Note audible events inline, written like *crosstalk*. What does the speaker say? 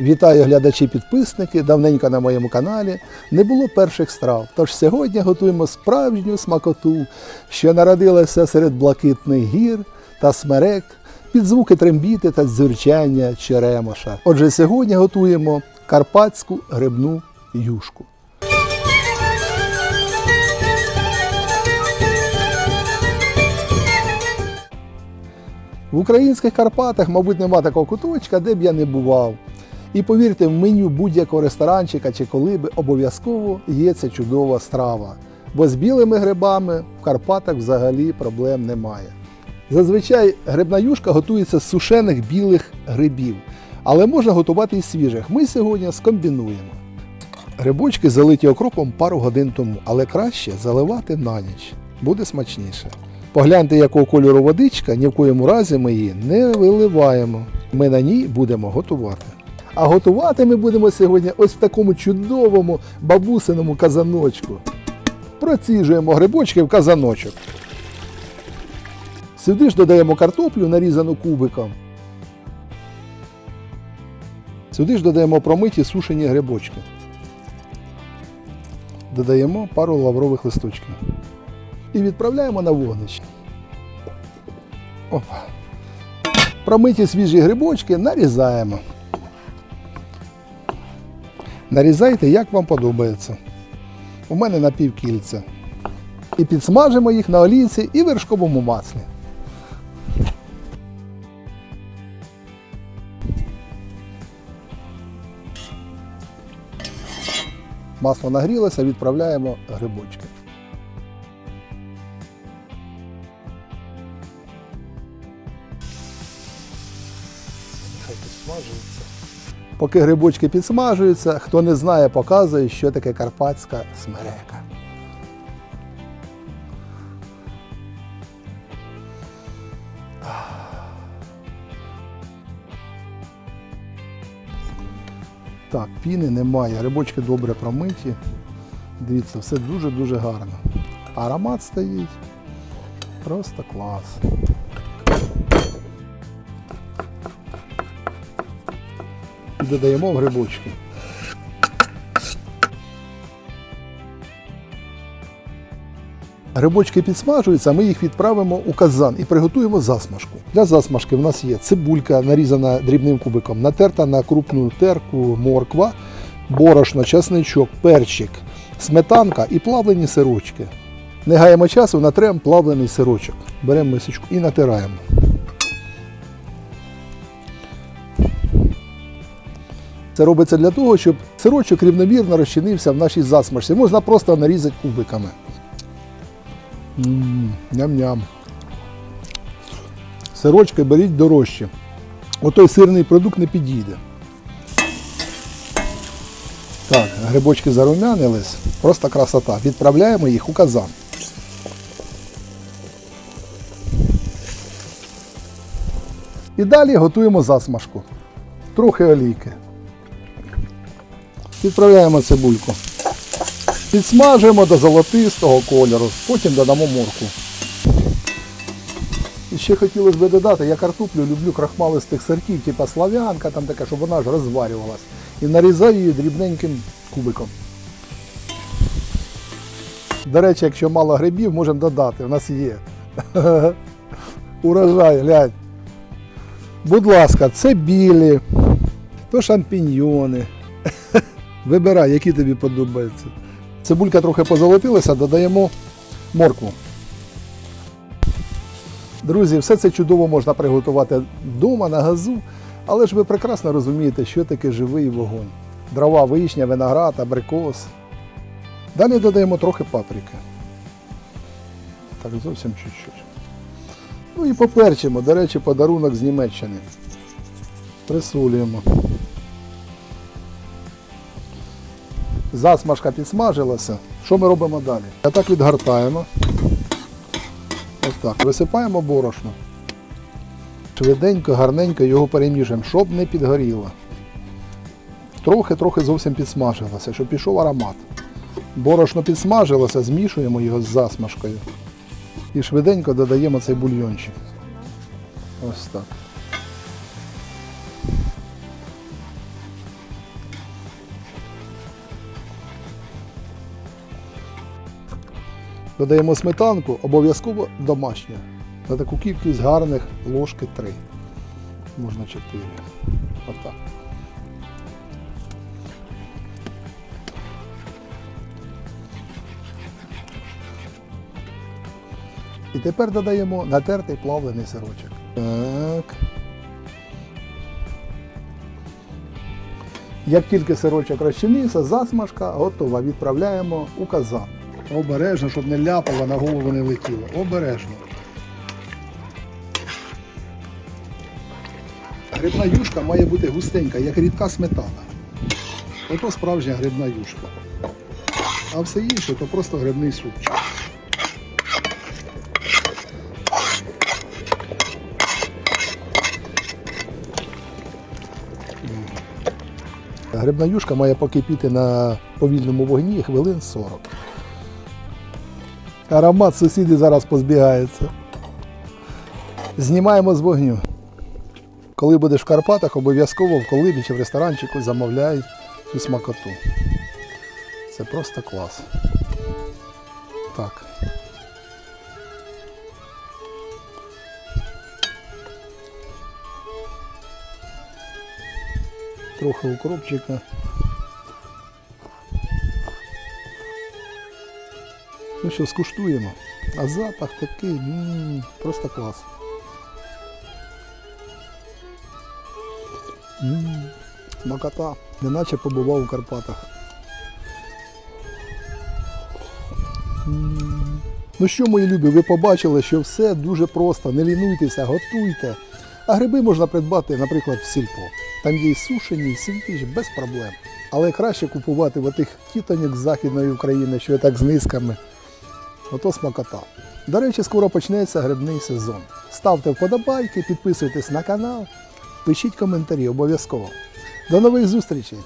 Вітаю глядачі-підписники. Давненько на моєму каналі не було перших страв. Тож сьогодні готуємо справжню смакоту, що народилася серед блакитних гір та смерек під звуки трембіти та дзюрчання черемоша. Отже, сьогодні готуємо карпатську грибну юшку. В українських Карпатах, мабуть, нема такого куточка, де б я не бував. І повірте, в меню будь-якого ресторанчика чи колиби обов'язково є ця чудова страва. Бо з білими грибами в Карпатах взагалі проблем немає. Зазвичай грибна юшка готується з сушених білих грибів, але можна готувати і свіжих. Ми сьогодні скомбінуємо. Грибочки залиті окропом пару годин тому, але краще заливати на ніч. Буде смачніше. Погляньте, якого кольору водичка, ні в коєму разі ми її не виливаємо. Ми на ній будемо готувати. А готувати ми будемо сьогодні ось в такому чудовому бабусиному казаночку. Проціжуємо грибочки в казаночок. Сюди ж додаємо картоплю, нарізану кубиком. Сюди ж додаємо промиті сушені грибочки. Додаємо пару лаврових листочків. І відправляємо на вогнище. Опа. Промиті свіжі грибочки нарізаємо. Нарізайте, як вам подобається. У мене на півкільця. І підсмажимо їх на олійці і вершковому маслі. Масло нагрілося, відправляємо грибочки. Поки грибочки підсмажуються, хто не знає, показує, що таке карпатська смерека. Так, піни немає, грибочки добре промиті. Дивіться, все дуже-дуже гарно. Аромат стоїть. Просто клас. І додаємо в грибочки. Грибочки підсмажуються, ми їх відправимо у казан і приготуємо засмажку. Для засмажки в нас є цибулька, нарізана дрібним кубиком, натерта на крупну терку морква, борошно, часничок, перчик, сметанка і плавлені сирочки. Не гаємо часу, натрем плавлений сирочок. Беремо мисочку і натираємо. Це робиться для того, щоб сирочок рівномірно розчинився в нашій засмажці. Можна просто нарізати кубиками. Ням-ням. Сирочки беріть дорожче. Отой сирний продукт не підійде. Так, грибочки зарумянились. Просто красота. Відправляємо їх у казан. І далі готуємо засмажку. Трохи олійки. Відправляємо цибульку. Підсмажуємо до золотистого кольору, потім додамо морку. І ще хотілося б додати, я картоплю люблю крахмалистих сортів, типу слав'янка, там така, щоб вона ж розварювалась. І нарізаю її дрібненьким кубиком. До речі, якщо мало грибів, можемо додати, у нас є. *laughs* Урожай, глянь. Будь ласка, це білі, то шампіньйони. Вибирай, які тобі подобаються. Цибулька трохи позолотилася, додаємо моркву. Друзі, все це чудово можна приготувати вдома на газу, але ж ви прекрасно розумієте, що таке живий вогонь. Дрова, вишня, виноград, абрикос. Далі додаємо трохи паприки. Так, зовсім чуть-чуть. Ну і поперчимо, до речі, подарунок з Німеччини. Присолюємо. Засмажка підсмажилася. Що ми робимо далі? А так відгортаємо. Ось так. Висипаємо борошно. Швиденько, гарненько його перемішуємо, щоб не підгоріло. Трохи-трохи зовсім підсмажилося, щоб пішов аромат. Борошно підсмажилося, змішуємо його з засмажкою. І швиденько додаємо цей бульйончик. Ось так. Додаємо сметанку, обов'язково домашню. На таку кількість гарних ложки 3. Можна 4. Отак. І тепер додаємо натертий плавлений сирочок. Так. Як тільки сирочок розчинився, засмажка готова. Відправляємо у казан. Обережно, щоб не ляпало, на голову не летіло. Обережно. Грибна юшка має бути густенька, як рідка сметана. Ото справжня грибна юшка. А все інше то просто грибний супчик. Грибна юшка має покипіти на повільному вогні хвилин 40. Аромат сусіди зараз позбігається. Знімаємо з вогню. Коли будеш в Карпатах, обов'язково в колибі чи в ресторанчику замовляй цю смакоту. Це просто клас. Так. Трохи укропчика. Ну що, скуштуємо. А запах такий, м, просто клас. М, Смакота. Неначе побував у Карпатах. М. Ну що, мої любі, ви побачили, що все дуже просто. Не лінуйтеся, готуйте. А гриби можна придбати, наприклад, в сільпо. Там є і сушені, і свіжі, без проблем. Але краще купувати в отих тітоньок з Західної України, що так з низками. Ото смакота. До речі, скоро почнеться грибний сезон. Ставте вподобайки, підписуйтесь на канал, пишіть коментарі обов'язково. До нових зустрічей!